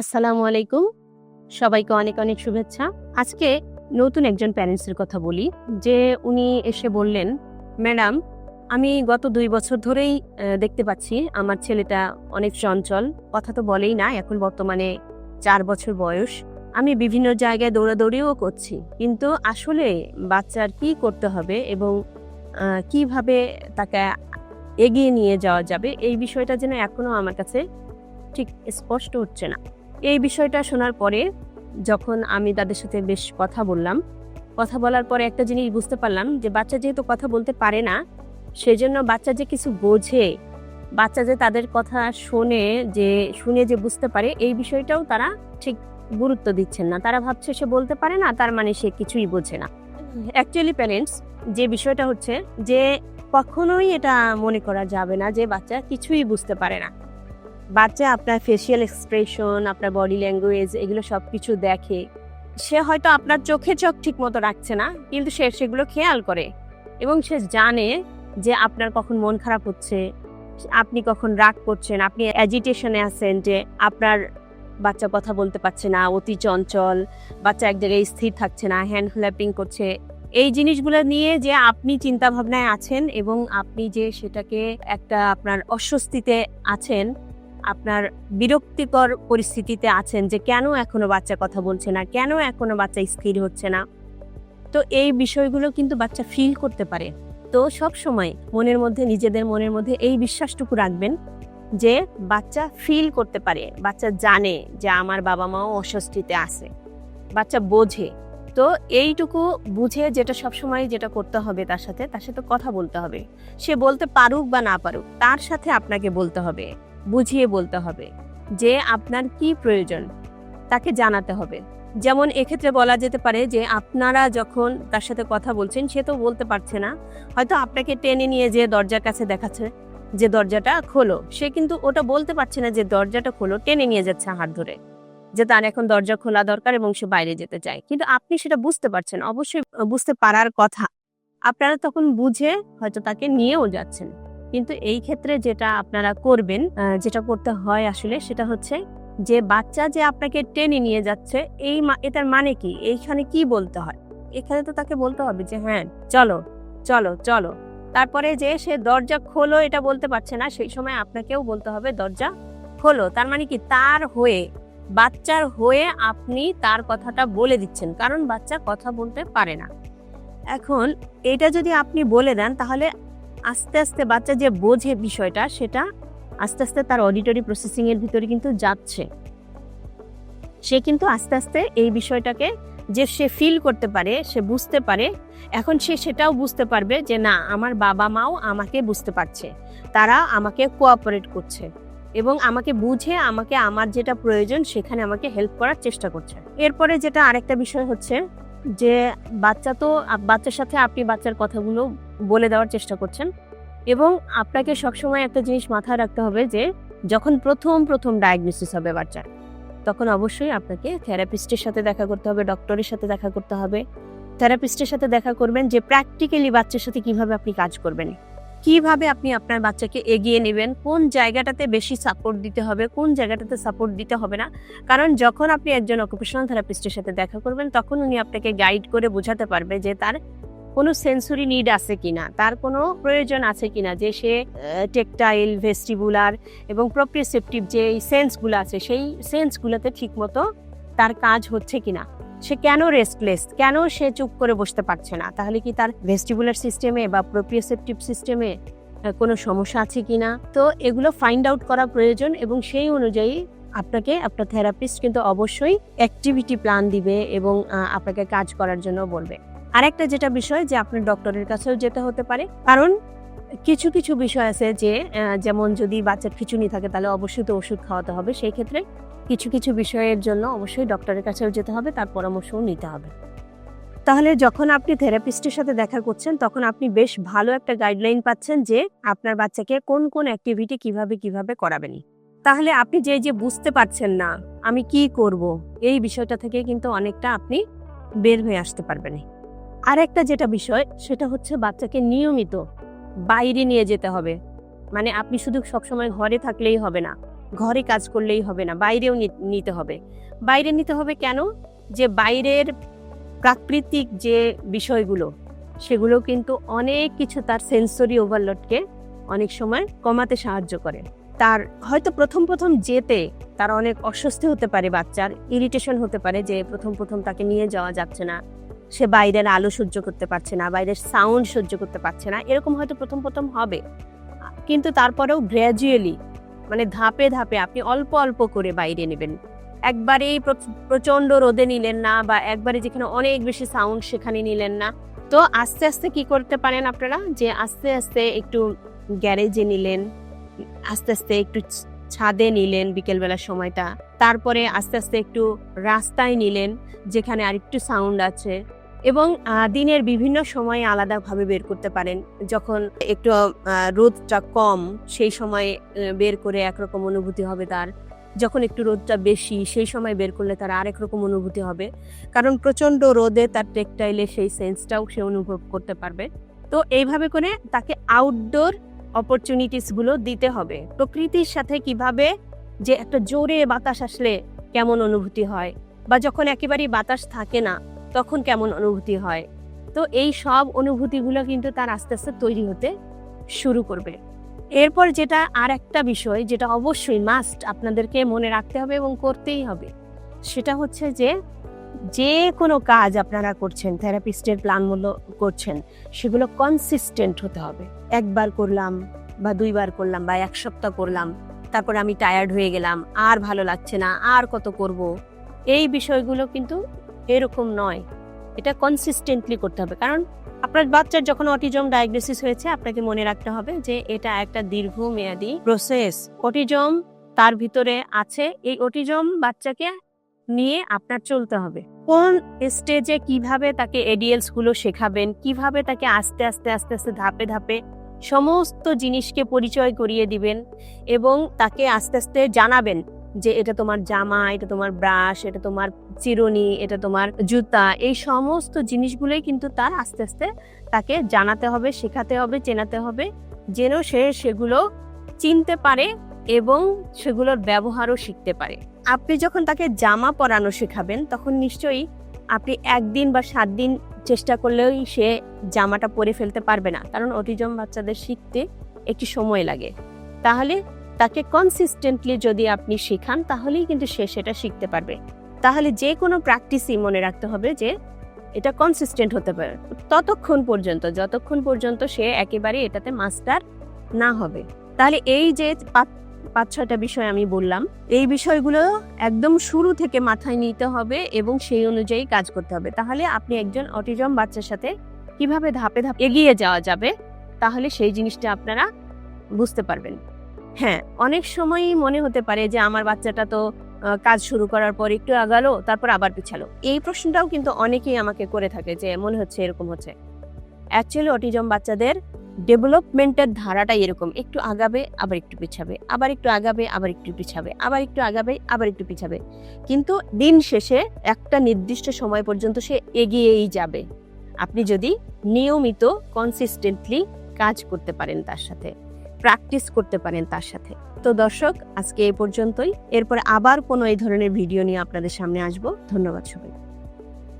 আসসালামু আলাইকুম। সবাইকে অনেক অনেক শুভেচ্ছা। আজকে নতুন একজন প্যারেন্টসের কথা বলি, যে উনি এসে বললেন, ম্যাডাম, আমি গত দুই বছর ধরেই দেখতে পাচ্ছি আমার ছেলেটা অনেক চঞ্চল। কথা তো বলেই না, এখন বর্তমানে চার বছর বয়স। আমি বিভিন্ন জায়গায় দৌড়াদৌড়িও করছি। কিন্তু আসলে বাচ্চার কি করতে হবে এবং কীভাবে তাকে এগিয়ে নিয়ে যাওয়া যাবে, এই বিষয়টা যেন এখনও আমার কাছে ঠিক স্পষ্ট হচ্ছে না। এই বিষয়টা শোনার পরে যখন আমি তাদের সাথে বেশ কথা বললাম, কথা বলার পরে একটা জিনিস বুঝতে পারলাম যে বাচ্চা যেহেতু কথা বলতে পারে না, সেজন্য বাচ্চা যে কিছু বোঝে, বাচ্চা যে তাদের কথা শোনে, যে শুনে যে বুঝতে পারে, এই বিষয়টাও তারা ঠিক গুরুত্ব দিচ্ছেন না। তারা ভাবছে সে বলতে পারে না, তার মানে সে কিছুই বোঝে না। অ্যাকচুয়ালি প্যারেন্টস যে বিষয়টা হচ্ছে যে কখনোই এটা মনে করা যাবে না যে বাচ্চা কিছুই বুঝতে পারে না। বাচ্চা আপনার ফেসিয়াল এক্সপ্রেশন আপনার বডি ল্যাঙ্গুয়েজ এগুলো সব কিছু দেখে, সে হয়তো আপনার চোখে চোখ ঠিক মতো রাখছে না, কিন্তু সে সেগুলো খেয়াল করে এবং সে জানে যে আপনার কখন মন খারাপ হচ্ছে, আপনি কখন রাগ করছেন, আপনি অ্যাজিটেশনে আছেন যে আপনার বাচ্চা কথা বলতে পারছে না, অতি চঞ্চল, বাচ্চা এক জায়গায় স্থির থাকছে না হ্যান্ড ফ্ল্যাপিং করছে। এই জিনিসগুলো নিয়ে যে আপনি চিন্তা ভাবনায় আছেন এবং আপনি যে সেটাকে একটা আপনার অস্বস্তিতে আছেন আপনার বিরক্তিকর পরিস্থিতিতে আছেন যে কেন এখনও বাচ্চা কথা বলছে না? কেন এখনও বাচ্চা স্থির হচ্ছে না? তো এই বিষয়গুলো কিন্তু বাচ্চা ফিল করতে পারে। তো সব সময় মনের মধ্যে, নিজেদের মনের মধ্যে এই বিশ্বাসটুকু রাখবেন যে বাচ্চা ফিল করতে পারে, বাচ্চা জানে যে আমার বাবা মাও অস্বস্তিতে আছে, বাচ্চা বোঝে। তো এইটুকু বুঝে যেটা সবসময় যেটা করতে হবে তার সাথে তার সাথে কথা বলতে হবে। সে বলতে পারুক বা না পারুক, তার সাথে আপনাকে বলতে হবে। বুঝিয়ে বলতে হবে যে আপনার কি প্রয়োজন তাকে জানাতে হবে। যেমন এক্ষেত্রে বলা যেতে পারে যে আপনারা যখন তার সাথে কথা বলছেন, সে তো বলতে পারছে না। হয়তো আপনাকে টেনে নিয়ে যে দরজার কাছে দেখাচ্ছে, যে দরজাটা খোলো, সে কিন্তু ওটা বলতে পারছে না যে দরজাটা খোলো, টেনে নিয়ে যাচ্ছে হাত ধরে। যে তার এখন দরজা খোলা দরকার এবং সে বাইরে যেতে চায়। কিন্তু আপনি সেটা বুঝতে পারছেন, অবশ্যই বুঝতে পারার কথা। আপনারা তখন বুঝে হয়তো তাকে নিয়েও যাচ্ছেন। কিন্তু এই ক্ষেত্রে যেটা আপনারা করবেন যেটা করতে হয় আসলে সেটা হচ্ছে যে বাচ্চা যে আপনাকে টেনে নিয়ে যাচ্ছে, এই এটার মানে কি? এইখানে কি বলতে হয়? এখানে তো তাকে বলতে হবে যে হ্যাঁ চলো চলো চলো। তারপরে যে সে দরজা খোলো, এটা বলতে পারছে না, সেই সময় আপনাকেও বলতে হবে, দরজা খোলো। তার মানে কি? তার হয়ে, বাচ্চার হয়ে আপনি তার কথাটা বলে দিচ্ছেন, কারণ বাচ্চা কথা বলতে পারে না। এখন, এটা যদি আপনি বলে দেন, তাহলে আস্তে আস্তে বাচ্চা যে বোঝে বিষয়টা, সেটা আস্তে আস্তে তার অডিটরি প্রসেসিং এর ভিতরে কিন্তু যাচ্ছে। সে কিন্তু আস্তে আস্তে এই বিষয়টাকে যে সে ফিল করতে পারে, সে বুঝতে পারে, এখন সে সেটাও বুঝতে পারবে যে না, আমার বাবা মাও আমাকে বুঝতে পারছে। তারা আমাকে কোঅপারেট করছে এবং আমাকে বুঝে আমাকে আমার যেটা প্রয়োজন সেখানে আমাকে হেল্প করার চেষ্টা করছে। এরপরে যেটা আরেকটা বিষয় হচ্ছে যে বাচ্চা তো, বাচ্চার সাথে আপনি বাচ্চার কথাগুলো বলে দেওয়ার চেষ্টা করছেন। এবং আপনাকে সবসময় একটা জিনিস মাথায় রাখতে হবে যে, যখন প্রথম প্রথম ডায়াগনোসিস হবে বাচ্চার, তখন অবশ্যই আপনাকে থেরাপিস্টের সাথে দেখা করতে হবে ডক্টরের সাথে দেখা করতে হবে। থেরাপিস্টের সাথে দেখা করবেন যে প্র্যাকটিক্যালি বাচ্চার সাথে কীভাবে আপনি কাজ করবেন, কীভাবে আপনি আপনার বাচ্চাকে এগিয়ে নেবেন, কোন জায়গাটাতে বেশি সাপোর্ট দিতে হবে, কোন জায়গাটাতে সাপোর্ট দিতে হবে না। কারণ যখন আপনি একজন অকুপেশনাল থেরাপিস্টের সাথে দেখা করবেন, তখন উনি আপনাকে গাইড করে বোঝাতে পারবে যে, তার কোনো সেন্সরি নিড আছে কিনা, তার কোনো প্রয়োজন আছে কিনা যে সে টেকটাইল ভেস্টিবুলার এবং প্রপ্রিসেপটিভ যে সেন্সগুলো আছে, সেই সেন্সগুলোতে ঠিকমতো তার কাজ হচ্ছে কিনা। সে কেন রেস্টলেস কেন সে চুপ করে বসতে পারছে না? তাহলে কি তার ভেস্টিবুলার সিস্টেমে বা প্রপ্রিসেপটিভ সিস্টেমে কোনো সমস্যা আছে কি না তো এগুলো ফাইন্ড আউট করা প্রয়োজন এবং সেই অনুযায়ী আপনাকে, আপনার থেরাপিস্ট কিন্তু অবশ্যই অ্যাক্টিভিটি প্ল্যান দিবে এবং আপনাকে কাজ করার জন্য বলবে। আরেকটা যেটা বিষয় যে আপনার ডক্টরের কাছেও যেতে হতে পারে। কারণ কিছু কিছু বিষয় আছে যে যেমন যদি বাচ্চার খিচুনি থাকে তাহলে অবশ্যই তো ওষুধ খাওয়াতে হবে। সেই ক্ষেত্রে কিছু কিছু বিষয়ের জন্য অবশ্যই ডক্টরের কাছেও যেতে হবে, তার পরামর্শও নিতে হবে। তাহলে যখন আপনি থেরাপিস্টের সাথে দেখা করছেন, তখন আপনি বেশ ভালো একটা গাইডলাইন পাচ্ছেন যে আপনার বাচ্চাকে কোন কোন অ্যাক্টিভিটি কীভাবে কীভাবে করাবেন। তাহলে আপনি যে যে বুঝতে পারছেন না, আমি কি করব, এই বিষয়টা থেকে কিন্তু অনেকটা আপনি বের হয়ে আসতে পারবেন। আর একটা যেটা বিষয়, সেটা হচ্ছে বাচ্চাকে নিয়মিত বাইরে নিয়ে যেতে হবে। মানে আপনি শুধু সবসময় ঘরে থাকলেই হবে না, ঘরে কাজ করলেই হবে না, বাইরেও নিতে হবে। বাইরে নিতে হবে কেন? যে বাইরের প্রাকৃতিক যে বিষয়গুলো, সেগুলো কিন্তু অনেক কিছু তার সেন্সরি ওভারলোডকে অনেক সময় কমাতে সাহায্য করে। তার হয়তো প্রথম প্রথম যেতে তার অনেক অস্বস্তি হতে পারে বাচ্চার ইরিটেশন হতে পারে যে প্রথম প্রথম তাকে নিয়ে যাওয়া যাচ্ছে না। সে বাইরের আলো সহ্য করতে পারছে না, বাইরের সাউন্ড সহ্য করতে পারছে না, এরকম হয়তো প্রথম প্রথম হবে। কিন্তু তারপরেও গ্র্যাজুয়ালি মানে ধাপে ধাপে আপনি অল্প অল্প করে বাইরে নেবেন। একবারেই প্রচ- প্রচণ্ড রোদে নিলেন না বা একবারে যেখানে অনেক বেশি সাউন্ড সেখানে নিলেন না। তো আস্তে আস্তে কি করতে পারেন আপনারা? যে আস্তে আস্তে একটু গ্যারেজে নিলেন, আস্তে আস্তে একটু ছাদে নিলেন বিকেলবেলার সময়টা। তারপরে আস্তে আস্তে একটু রাস্তায় নিলেন, যেখানে আরেকটু সাউন্ড আছে। এবং দিনের বিভিন্ন সময়ে আলাদাভাবে বের করতে পারেন। যখন একটু রোদটা কম, সেই সময় বের করে একরকম অনুভূতি হবে তার। যখন একটু রোদটা বেশি, সেই সময় বের করলে তার আরেক রকম অনুভূতি হবে। কারণ প্রচণ্ড রোদে তার টেকটাইলে সেই সেন্সটাও সে অনুভব করতে পারবে। তো এইভাবে করে তাকে আউটডোর অপরচুনিটিসগুলো দিতে হবে। প্রকৃতির সাথে কীভাবে যে একটা জোরে বাতাস আসলে কেমন অনুভূতি হয়, বা যখন একেবারেই বাতাস থাকে না তখন কেমন অনুভূতি হয়? তো এই সব অনুভূতিগুলো কিন্তু তার আস্তে আস্তে তৈরি হতে শুরু করবে। এরপর যেটা আর একটা বিষয়, যেটা অবশ্যই মাস্ট আপনাদেরকে মনে রাখতে হবে এবং করতেই হবে, সেটা হচ্ছে যে যে কোনো কাজ আপনারা করছেন, থেরাপিস্টের প্ল্যান মূল্য করছেন, সেগুলো কনসিস্টেন্ট হতে হবে। একবার করলাম বা দুইবার করলাম বা এক সপ্তাহ করলাম, তারপরে আমি টায়ার্ড হয়ে গেলাম, আর ভালো লাগছে না, আর কত করব? এই বিষয়গুলো কিন্তু এরকম নয়। এটা কনসিস্টেন্টলি করতে হবে। কারণ আপনার বাচ্চার যখন অটিজম ডায়াগনোসিস হয়েছে, আপনাকে মনে রাখতে হবে যে এটা একটা দীর্ঘমেয়াদী প্রসেস অটিজম তার ভিতরে আছে। এই অটিজম বাচ্চাকে নিয়ে আপনার চলতে হবে। কোন স্টেজে কীভাবে তাকে এডিএলসগুলো শেখাবেন, কীভাবে তাকে আস্তে আস্তে আস্তে আস্তে, ধাপে ধাপে সমস্ত জিনিসকে পরিচয় করিয়ে দিবেন এবং তাকে আস্তে আস্তে জানাবেন। যে এটা তোমার জামা, এটা তোমার ব্রাশ এটা তোমার চিরুনি, এটা তোমার জুতা, এই সমস্ত জিনিসগুলোই কিন্তু তার আস্তে আস্তে তাকে জানাতে হবে, শেখাতে হবে, চেনাতে হবে, যেন সে সেগুলো চিনতে পারে এবং সেগুলোর ব্যবহারও শিখতে পারে। আপনি যখন তাকে জামা পরানো শেখাবেন, তখন নিশ্চয়ই আপনি একদিন বা সাত দিন চেষ্টা করলেও সে জামাটা পরে ফেলতে পারবে না, কারণ অটিজম বাচ্চাদের শিখতে একটি সময় লাগে। তাহলে তাকে কনসিস্টেন্টলি যদি আপনি শেখান, তাহলেই কিন্তু সে সেটা শিখতে পারবে। তাহলে যে কোনো প্র্যাকটিসই মনে রাখতে হবে যে, এটা কনসিস্টেন্ট হতে পারে। ততক্ষণ পর্যন্ত, যতক্ষণ পর্যন্ত সে একেবারে এটাতে মাস্টার না হবে। তাহলে এই যে পাঁচ ছয়টা বিষয় আমি বললাম, এই বিষয়গুলো একদম শুরু থেকে মাথায় নিতে হবে এবং সেই অনুযায়ী কাজ করতে হবে। তাহলে আপনি একজন অটিজম বাচ্চার সাথে কীভাবে ধাপে ধাপে এগিয়ে যাওয়া যাবে, তাহলে সেই জিনিসটা আপনারা বুঝতে পারবেন। হ্যাঁ অনেক সময়ই মনে হতে পারে যে আমার বাচ্চাটা তো কাজ শুরু করার পর একটু আগালো, তারপর আবার পিছালো। এই প্রশ্নটাও কিন্তু অনেকেই আমাকে করে থাকে যে মনে হচ্ছে এরকম হচ্ছে। অ্যাকচুয়ালি অটিজম বাচ্চাদের ডেভেলপমেন্টের ধারাটাই এরকম, একটু আগাবে, আবার একটু পিছাবে, আবার একটু আগাবে, আবার একটু পিছাবে, আবার একটু আগাবে, আবার একটু পিছাবে। কিন্তু দিন শেষে একটা নির্দিষ্ট সময় পর্যন্ত সে এগিয়েই যাবে। আপনি যদি নিয়মিত কনসিস্টেন্টলি কাজ করতে পারেন তার সাথে। প্র্যাকটিস করতে পারেন তার সাথে। তো দর্শক, আজকে এ পর্যন্তই। এরপর আবার কোনো এই ধরনের ভিডিও নিয়ে আপনাদের সামনে আসব। ধন্যবাদ সবাই